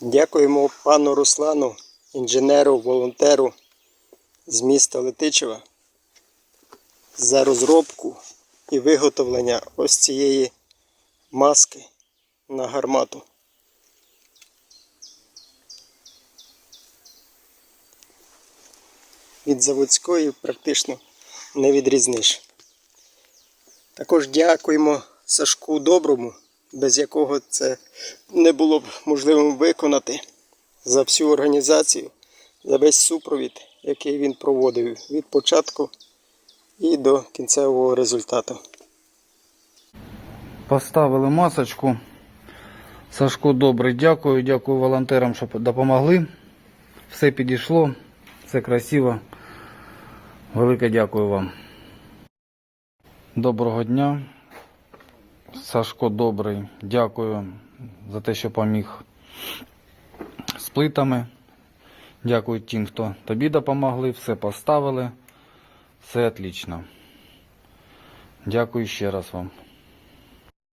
Дякуємо пану Руслану, інженеру, волонтеру з міста Летичева за розробку і виготовлення ось цієї маски на гармату. Від заводської практично не відрізниш. Також дякуємо Сашку Доброму, без якого це не було б можливим виконати за всю організацію, за весь супровід, який він проводив від початку і до кінцевого результату. Поставили масочку. Сашко добрий, дякую. Дякую волонтерам, що допомогли. Все підійшло, все красиво. Велике дякую вам. Доброго дня. Сашко добрий. Дякую за те, що поміг з плитами. Дякую тим, хто тобі допомогли, все поставили. Все отлично. Дякую ще раз вам.